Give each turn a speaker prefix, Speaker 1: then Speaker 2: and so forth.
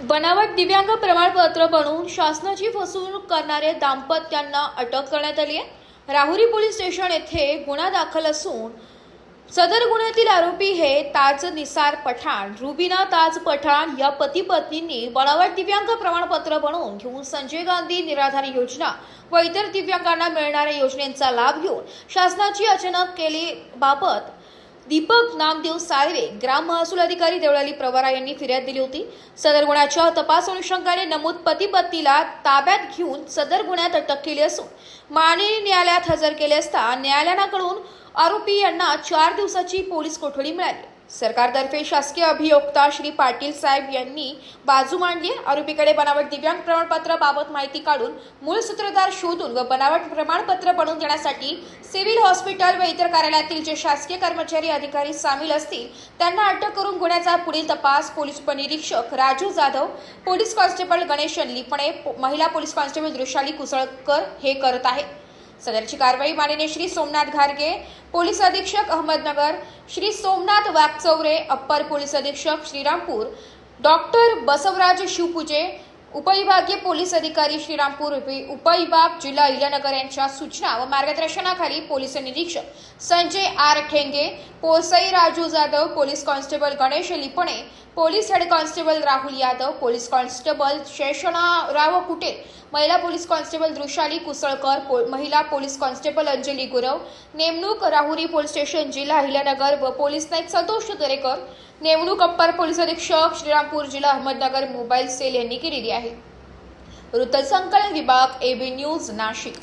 Speaker 1: बनावट दिव्यांग प्रमाणपत्र बनवून शासनाची फसवणूक करणारे दाम्पत्यांना अटक करण्यात आली आहे. राहुरी पोलीस स्टेशन येथे गुन्हा दाखल असून सदर गुन्ह्यातील आरोपी हे ताज निसार पठाण रुबिना ताज पठाण या पती पत्नींनी बनावट दिव्यांग प्रमाणपत्र बनवून घेऊन संजय गांधी निराधार योजना व इतर दिव्यांगांना मिळणाऱ्या योजनेचा लाभ घेऊन शासनाची अचानक केली बाबत दीपक नामदेव साळवे ग्राम महसूल अधिकारी देवळाली प्रवरा यांनी फिर्याद दिली होती. सदर गुन्ह्याच्या तपास अनुषंगाने नमूद पती पत्नीला ताब्यात घेऊन सदर गुन्ह्यात अटक केली असून माननीय न्यायालयात हजर केले असता न्यायालयाकडून आरोपी यांना चार दिवसाची पोलीस कोठडी मिळाली. सरकारतर्फे शासकीय अभियोक्ता श्री पाटील साहेब यांनी बाजू मांडली. आरोपीकडे बनावट दिव्यांग प्रमाणपत्र बाबत माहिती काढून मूळ सूत्रधार शोधून व बनावट प्रमाणपत्र बनवून देण्यासाठी सिव्हिल हॉस्पिटल व इतर कार्यालयातील जे शासकीय कर्मचारी अधिकारी सामील असतील त्यांना अटक करून गुन्ह्याचा पुढील तपास पोलीस उपनिरीक्षक राजू जाधव पोलीस कॉन्स्टेबल गणेश लिपणे महिला पोलीस कॉन्स्टेबल दृशाली कुसळकर हे करत आहेत. सदरची कारवाई माननीय श्री सोमनाथ घारगे पोलीस अधीक्षक अहमदनगर श्री सोमनाथ वागचौरे अप्पर पोलीस अधीक्षक श्रीरामपूर डॉक्टर बसवराज शिवपूजे उपविभागीय पोलीस अधिकारी श्रीरामपूर उपविभाग जिल्हा इलानगर यांच्या सूचना व मार्गदर्शनाखाली पोलीस निरीक्षक संजय आर ठेंगे पोसई Raju Jadhav police constable Ganesh Lipane police head constable Rahul Yadav police constable Sheshnarao Kute महिला पोलीस कॉन्स्टेबल दृशाली कुसळकर पो- महिला पोलीस कॉन्स्टेबल अंजली गुरव नेमणूक राहुरी पोलीस स्टेशन जिल्हा हिलानगर व पोलीस नाईक संतोष दरेकर नेमणूक अप्पर पोलीस अधीक्षक श्रीरामपूर जिल्हा अहमदनगर मोबाईल सेल यांनी केलेली आहे. वृत्तसंकलन विभाग एबी न्यूज नाशिक.